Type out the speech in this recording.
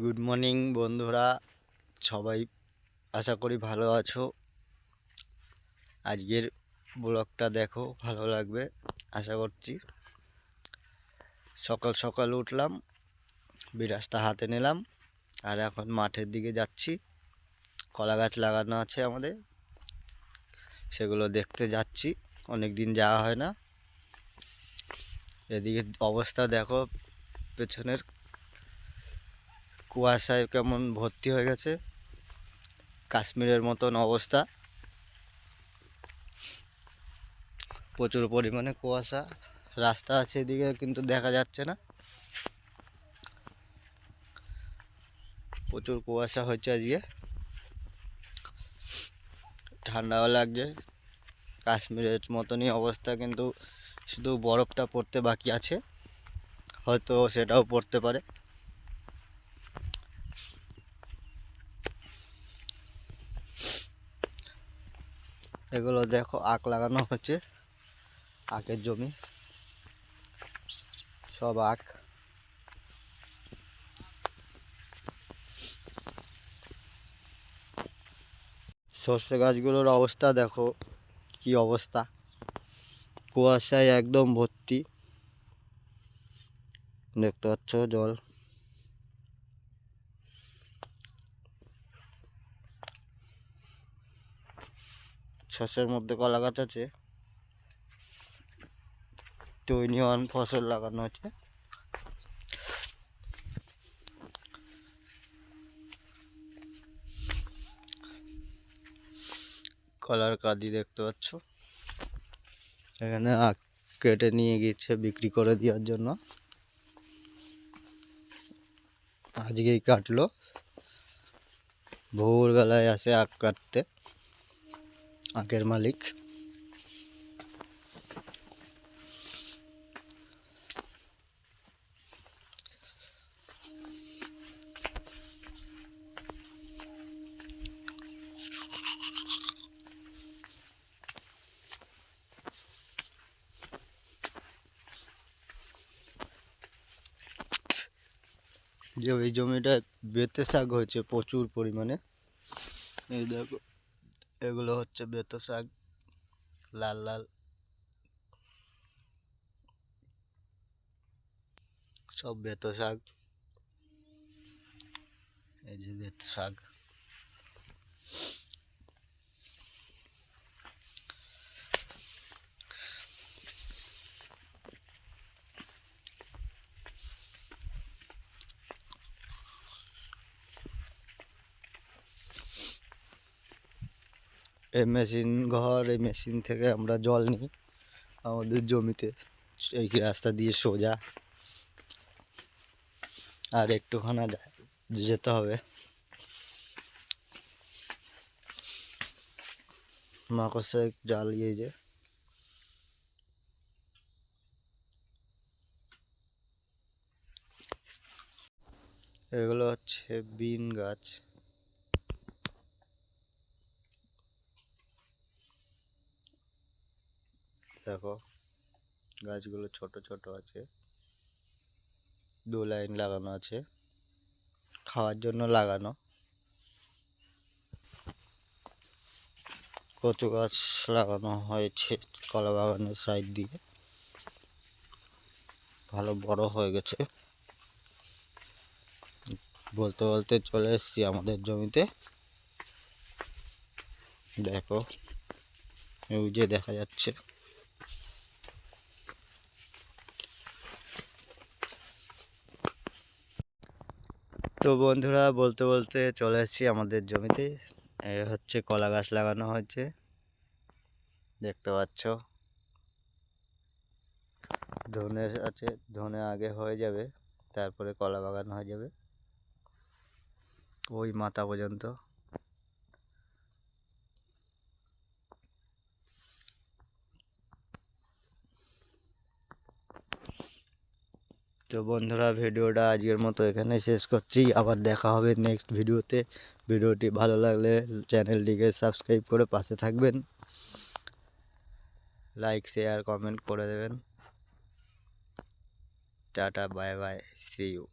Good morning বন্ধুরা। সবাই আশা করি ভালো আছো। আজকের ব্লগটা দেখো, ভালো লাগবে, আশা করছি। সকাল সকাল উঠলাম, বিরাজটা হাতে নিলাম, আর এখন মাঠের দিকে যাচ্ছি। কলা গাছ লাগানো আছে আমাদের, সেগুলো দেখতে যাচ্ছি অনেক দিন যাওয়া হয় না। এদিকে অবস্থা দেখো, পেছনের কুয়াশায় কেমন ভর্তি হয়ে গেছে? কাশ্মীরের মতন অবস্থা। প্রচুর পরিমাণে কুয়াশা। রাস্তা আছে এদিকে, কিন্তু দেখা যাচ্ছে না। প্রচুর কুয়াশা হচ্ছে আজকে। ঠান্ডাও লাগছে। কাশ্মীরের মতনই অবস্থা, কিন্তু শুধু বরফটা পড়তে বাকি আছে। হয়তো সেটাও পড়তে পারে। এগুলো দেখো আখ লাগানো হচ্ছে আখের জমি। সব আখ। সর্ষে গাছগুলোর অবস্থা দেখো, কি অবস্থা। কুয়াশায় একদম ভর্তি। দেখতে পাচ্ছ জল। শস্যের মধ্যে কলা গাছ আছে। টুইনিওয়ান ফসল লাগানো আছে। কলার কাদি দেখতে পাচ্ছ। এখানে আখ কেটে নিয়ে গিয়েছে বিক্রি করে দেওয়ার জন্য। আজকেই কাটলো। ভোরবেলায় আসে আখ কাটতে। আখের মালিক। যে ওই জমিটায় বেতে শাক হয়েছে প্রচুর পরিমাণে। এই দেখো। এগুলো হচ্ছে বেতো শাক লাল লাল। সব বেতো শাক। এই যে বেতো শাক। এই মেশিন ঘর, এই মেশিন থেকে আমরা জল নিই আমাদের জমিতে। এই রাস্তা দিয়ে সোজা। আর একটুখানা যেতে হবে। মাকড়সা জাল ইয়ে যে। এগুলো হচ্ছে বিন গাছ। দেখো, গাছগুলো ছোট ছোট আছে। দু লাইন লাগানো আছে। খাওয়ার জন্য লাগানো। কচু গাছ লাগানো হয়েছে কলা বাগানের সাইড দিয়ে। ভালো বড় হয়ে গেছে। বলতে বলতে চলে এসেছি আমাদের জমিতে। দেখো যে দেখা যাচ্ছে। তো বন্ধুরা বলতে বলতে চলে এসেছি আমাদের জমিতে। হচ্ছে কলা গাছ লাগানো হয়েছে। দেখতে পাচ্ছ। ধনে আছে, ধনে আগে হয়ে যাবে, তারপরে কলা বাগান হয়ে যাবে। ওই মাথা পর্যন্ত। তো বন্ধুরা, ভিডিওটা আজকের মতো এখানে শেষ করছি। আবার দেখা হবে নেক্সট ভিডিওতে। ভিডিওটি ভালো লাগলে চ্যানেলটিকে সাবস্ক্রাইব করে পাশে থাকবেন। লাইক শেয়ার কমেন্ট করে দেবেন। Tata bye bye see you